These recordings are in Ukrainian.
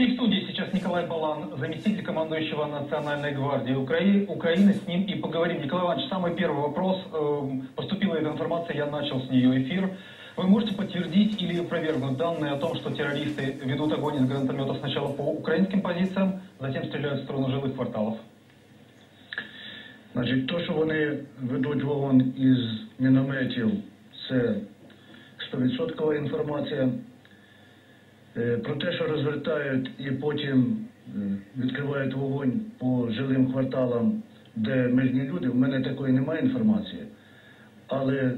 И в студии сейчас Николай Балан, заместитель командующего Национальной гвардии Украи- Украины. С ним и поговорим. Николай Иванович, самый первый вопрос. Эм, Поступила эта информация, я начал с нее эфир. Вы можете подтвердить или опровергнуть данные о том, что террористы ведут огонь из гранатометов сначала по украинским позициям, затем стреляют в сторону жилых кварталов? Значить, то, що вони ведуть вогонь із мінометів, це 100% інформація. Е, Про те, що розвертають і потім е, відкривають вогонь по жилим кварталам, де мирні люди, в мене такої немає інформації. Але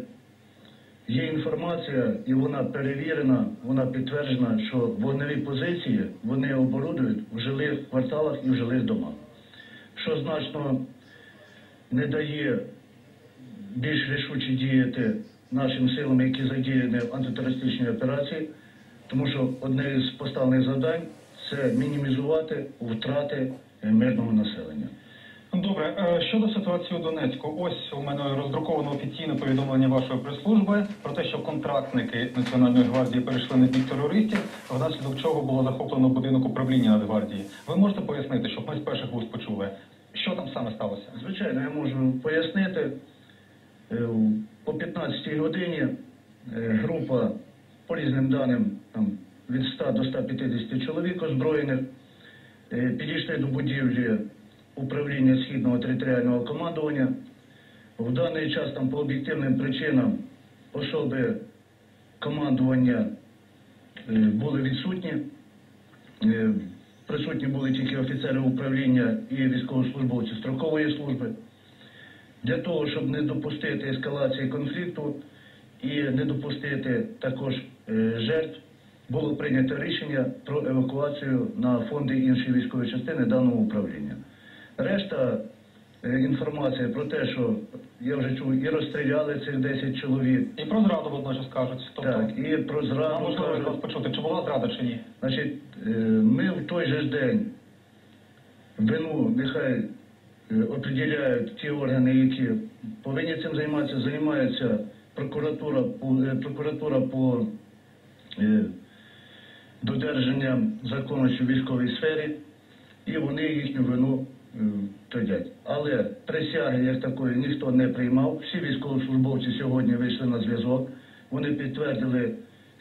є інформація, і вона перевірена, вона підтверджена, що вогневі позиції вони оборудують в жилих кварталах і в жилих домах. Що значно не дає більш рішуче діяти нашим силам, які задіяні в антитерористичній операції, тому що одне із поставлених завдань це мінімізувати втрати мирного населення. Добре, е, щодо ситуації у Донецьку, ось у мене роздруковано офіційне повідомлення вашої прес-служби про те, що контрактники Національної гвардії перейшли на бік терористів, внаслідок чого було захоплено будинок управління Нацгвардії. Ви можете пояснити, щоб ми з перших вуст почули, що там саме сталося? Звичайно, я можу пояснити. Е, По 15 годині е, група, по різним даним, там, від 100 до 150 чоловік озброєних, е, підійшли до будівлі управління Східного територіального командування. В даний час там по об'єктивним причинам особи командування е, були відсутні. Е, Присутні були тільки офіцери управління і військовослужбовці строкової служби. Для того, щоб не допустити ескалації конфлікту і не допустити також жертв, було прийнято рішення про евакуацію на фонди іншої військової частини даного управління. Решта е, інформація про те, що я вже чув, і розстріляли цих 10 чоловік, І про зраду водночас кажуть. Тобто, так, і про зраду можливо вас почути, чи була зрада чи ні? Значить, е, ми в той же ж день вину нехай е, определяють ті органи, які повинні цим займатися, займається прокуратура е, прокуратура по е, додержанням законності в військовій сфері, і вони їхню вину е, твердять. Але присяги як такої ніхто не приймав. Всі військовослужбовці сьогодні вийшли на зв'язок. Вони підтвердили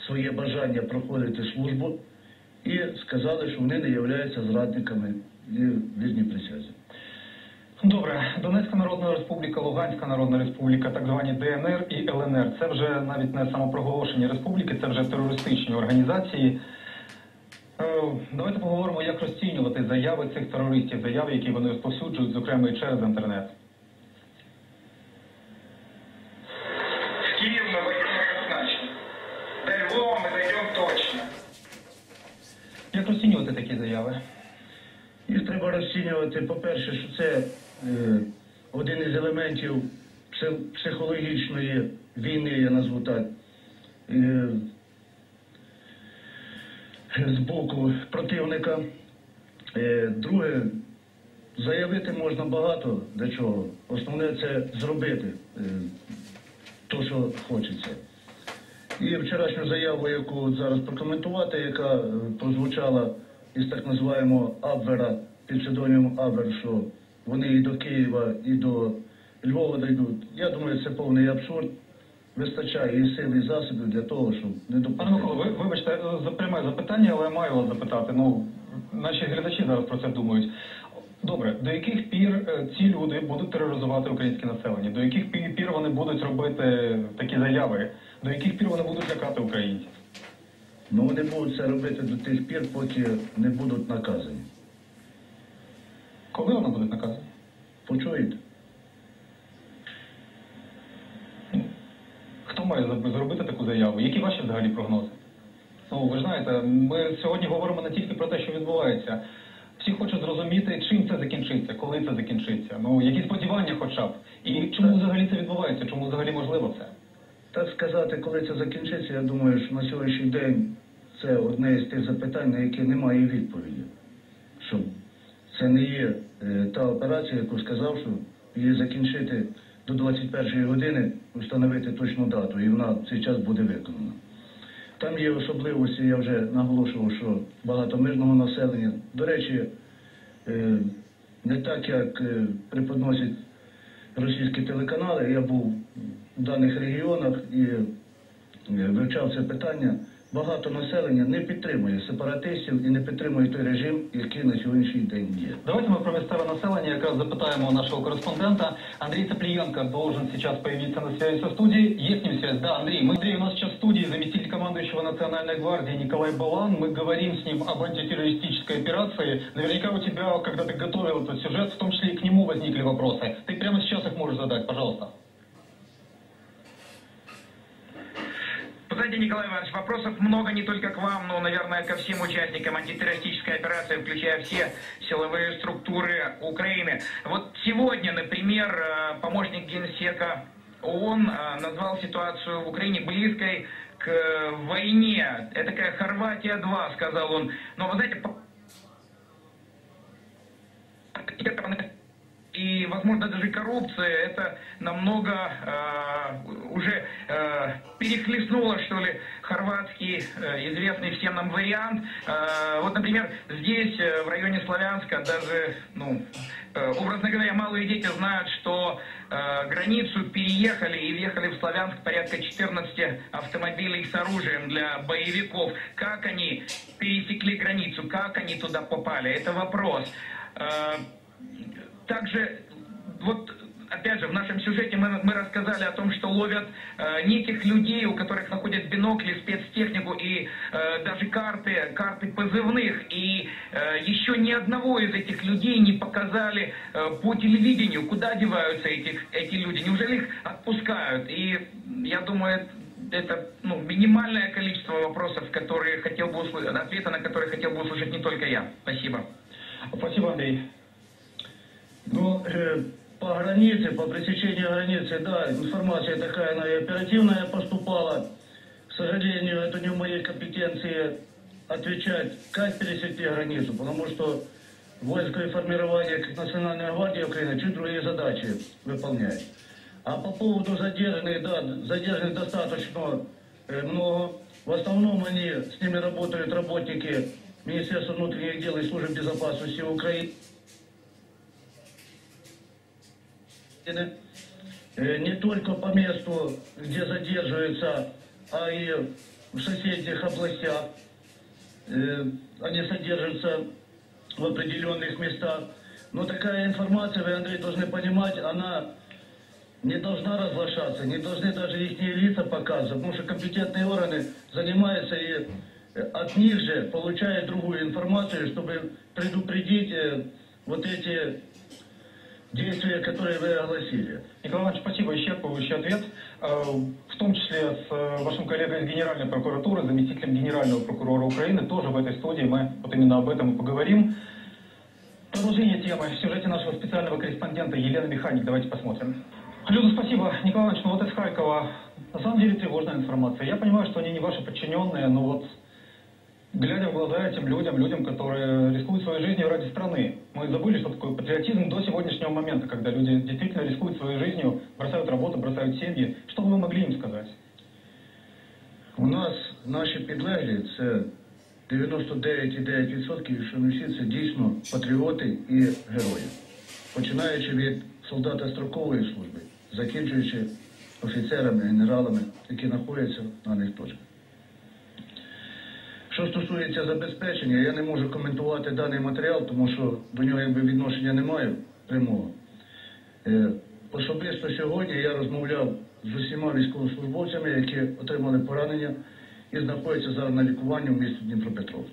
своє бажання проходити службу і сказали, що вони не являються зрадниками і вірні присязі. Добре, Донецька Народна Республіка, Луганська Народна Республіка, так звані ДНР і ЛНР. Це вже навіть не самопроголошені республіки, це вже терористичні організації. Е, Давайте поговоримо, як розцінювати заяви цих терористів, заяви, які вони розповсюджують, зокрема і через інтернет. В Киев мы войдем однозначно. До Львова мы дойдем точно. Як розцінювати такі заяви? Їх треба розцінювати, по-перше, що це один із елементів психологічної війни, я назву так, е, з боку противника. Е, друге, заявити можна багато для чого. Основне це зробити е, то, що хочеться. І вчорашню заяву, яку зараз прокоментувати, яка е, прозвучала із так називаємого Абвера під псевдонімом Абвер, що вони і до Києва, і до Львова дійдуть. Я думаю, це повний абсурд. Вистачає і сил, і засобів для того, щоб не Пане Миколо, ви вибачте за пряме запитання, але я маю вас запитати. Ну, наші глядачі зараз про це думають. Добре, до яких пір е, ці люди будуть тероризувати українське населення? До яких пі- пір вони будуть робити такі заяви? До яких пір вони будуть лякати українців? Ну вони будуть це робити до тих пір, поки не будуть наказані. Коли вони будуть наказані? Почуєте? Хто має зробити таку заяву? Які ваші взагалі прогнози? Ну, ви ж знаєте, ми сьогодні говоримо не тільки про те, що відбувається. Всі хочуть зрозуміти, чим це закінчиться, коли це закінчиться. Ну, які сподівання хоча б. І чому взагалі це відбувається? Чому взагалі можливо це? Так сказати, коли це закінчиться, я думаю, що на сьогоднішній день це одне із тих запитань, на які немає відповіді. Що це не є е, та операція, яку сказав, що її закінчити до 21 години, встановити точну дату, і вона цей час буде виконана. Там є особливості, я вже наголошував, що багато мирного населення. До речі, е, не так, як е, преподносять російські телеканали, я був в даних регіонах і вивчав це питання. Багато населення не підтримує сепаратистів і не підтримує той режим, який на сьогоднішній день є. Давайте мы про місцеве населення якраз запитаємо у нашого кореспондента. Андрій Цеплієнко должен сейчас появиться на связи со студией. Есть с ним связь? Да, Андрей. Мы, Андрей, у нас сейчас в студии заместитель командующего Национальной гвардии Николай Балан. Мы говорим с ним об антитеррористической операции. Наверняка у тебя, когда ты готовил этот сюжет, в том числе и к нему возникли вопросы. Ты прямо сейчас их можешь задать, пожалуйста. Вы знаете, Николай Иванович, вопросов много не только к вам, но, наверное, ко всем участникам антитеррористической операции, включая все силовые структуры Украины. Вот сегодня, например, э, помощник генсека ООН э, назвал ситуацию в Украине близкой к э, войне. Это такая Хорватия-2, сказал он. Но, вы знаете, и, возможно, даже коррупция, это намного э, уже перехлестнуло, что ли, хорватский э, известный всем нам вариант. Э, вот, например, здесь, э, в районе Славянска, даже, ну, образно говоря, малые дети знают, что границу переехали и въехали в Славянск порядка 14 автомобилей с оружием для боевиков. Как они пересекли границу, как они туда попали, это вопрос. Также, вот, опять же, в нашем сюжете мы, мы рассказали о том, что ловят э, неких людей, у которых находят бинокли, спецтехнику и э, даже карты, карты позывных. И э, еще ни одного из этих людей не показали э, по телевидению, куда деваются эти, эти люди. Неужели их отпускают? И я думаю, это ну, минимальное количество вопросов, которые хотел бы услышать, ответа на которые хотел бы услышать не только я. Спасибо. Спасибо, Андрей. Ну, э, по границе, по пресечению границы, да, информация такая, она и оперативная поступала. К сожалению, это не в моей компетенции отвечать, как пересекли границу, потому что воинское формирование, как Национальная гвардия Украины, чуть другие задачи выполняет. А по поводу задержанных, да, задержанных достаточно э, много. В основном они, с ними работают работники Министерства внутренних дел и службы безопасности Украины. Э, не только по месту, где задерживаются, а и в соседних областях. Э, Они содержатся в определенных местах. Но такая информация, вы, Андрей, должны понимать, она не должна разглашаться, не должны даже их лица показывать, потому что компетентные органы занимаются и э, от них же получают другую информацию, чтобы предупредить э, вот эти действия, которые вы огласили. Николай Иванович, спасибо, исчерпывающий ответ. Э, В том числе с э, вашим коллегой из Генеральной прокуратуры, заместителем Генерального прокурора Украины, тоже в этой студии мы вот именно об этом и поговорим. Продолжение темы в сюжете нашего специального корреспондента Елены Механик. Давайте посмотрим. Люда, спасибо. Николай Иванович, ну вот из Харькова. На самом деле тревожная информация. Я понимаю, что они не ваши подчиненные, но вот глядя в глаза этим людям, людям, которые рискуют своей жизнью ради страны. Мы забыли, что такое патриотизм до сегодняшнего момента, когда люди действительно рискуют своей жизнью, бросают работу, бросают семьи. Что бы вы могли им сказать? У нас наші підлеглі це 99,9%, що ми всі це дійсно патріоти і герої. Починаючи від солдата строкової служби, закінчуючи офіцерами, генералами, які знаходяться в даних точках. Що стосується забезпечення, я не можу коментувати даний матеріал, тому що до нього якби відношення не маю прямого. Е, Особисто сьогодні я розмовляв з усіма військовослужбовцями, які отримали поранення і знаходяться зараз на лікуванні в місті Дніпропетровськ.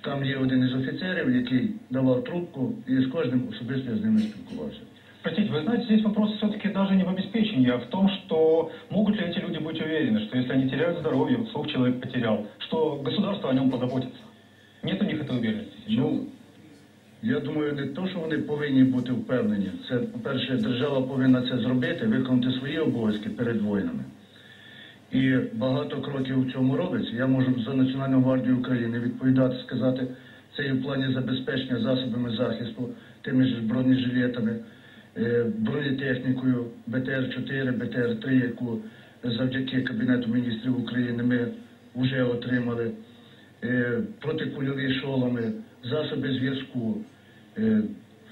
Там є один із офіцерів, який давав трубку, і з кожним особисто я з ними спілкувався. Простите, вы знаете, здесь вопрос все-таки даже не в обеспечении, а в том, что могут ли эти люди быть уверены, что если они теряют здоровье, вот слух человек потерял, что государство о нем позаботится. Нет у них этой уверенности сейчас. Ну, я думаю, не то, що вони повинні бути впевнені. Це, по-перше, держава повинна це зробити, виконати свої обов'язки перед воїнами. І багато кроків в цьому робиться. Я можу за Національну гвардію України відповідати, сказати, це і в плані забезпечення засобами захисту, тими ж бронежилетами, е, бронетехнікою БТР-4, БТР-3, яку завдяки Кабінету міністрів України ми вже отримали, е, протикульові шоломи, засоби зв'язку. Е,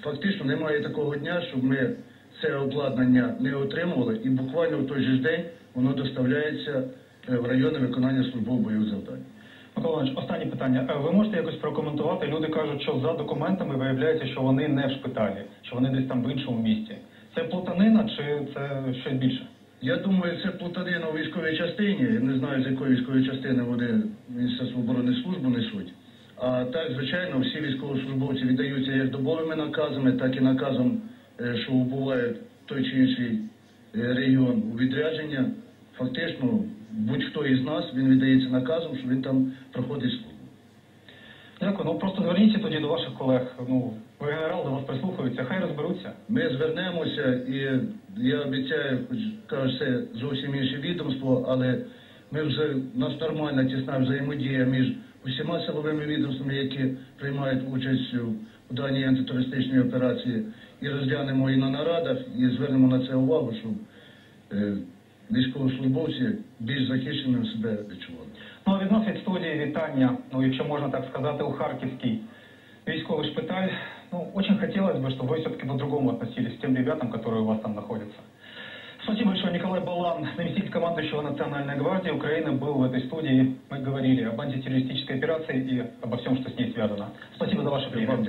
Фактично немає такого дня, щоб ми це обладнання не отримували, і буквально в той же день воно доставляється е, в райони виконання службових бойових завдань. Микола останнє питання. Ви можете якось прокоментувати? Люди кажуть, що за документами виявляється, що вони не в шпиталі, що вони десь там в іншому місті. Це плутанина чи це щось більше? Я думаю, це плутанина у військовій частині. Не знаю, з якої військової частини вони Міністерство оборони службу несуть. А так, звичайно, всі військовослужбовці віддаються як добовими наказами, так і наказом, е, що убувають той чи інший е, регіон у відрядження. Фактично, будь-хто із нас він віддається наказом, що він там проходить службу. Дякую. Ну просто зверніться тоді до ваших колег. Ну, ви генерал до вас прислухаються, хай розберуться. Ми звернемося, і я обіцяю, хоч кажу, це зовсім інше відомство, але ми вже у нас нормальна тісна взаємодія між усіма силовими відомствами, які приймають участь у- даній антитерористичній операції, і розглянемо і на нарадах, і звернемо на це увагу, щоб е, військовослужбовці більш захищеними себе відчували. Ну а від нас від студії вітання, ну якщо можна так сказати, у Харківський військовый шпиталь. Ну, очень хотелось бы, чтобы вы все-таки по-другому относились к тем ребятам, которые у вас там находятся. Спасибо большое, Николай Балан, заместитель командующего Национальной гвардии Украины, был в этой студии. Мы говорили об антитеррористической операции и обо всем, что с ней связано. Спасибо за ваше время. Вам.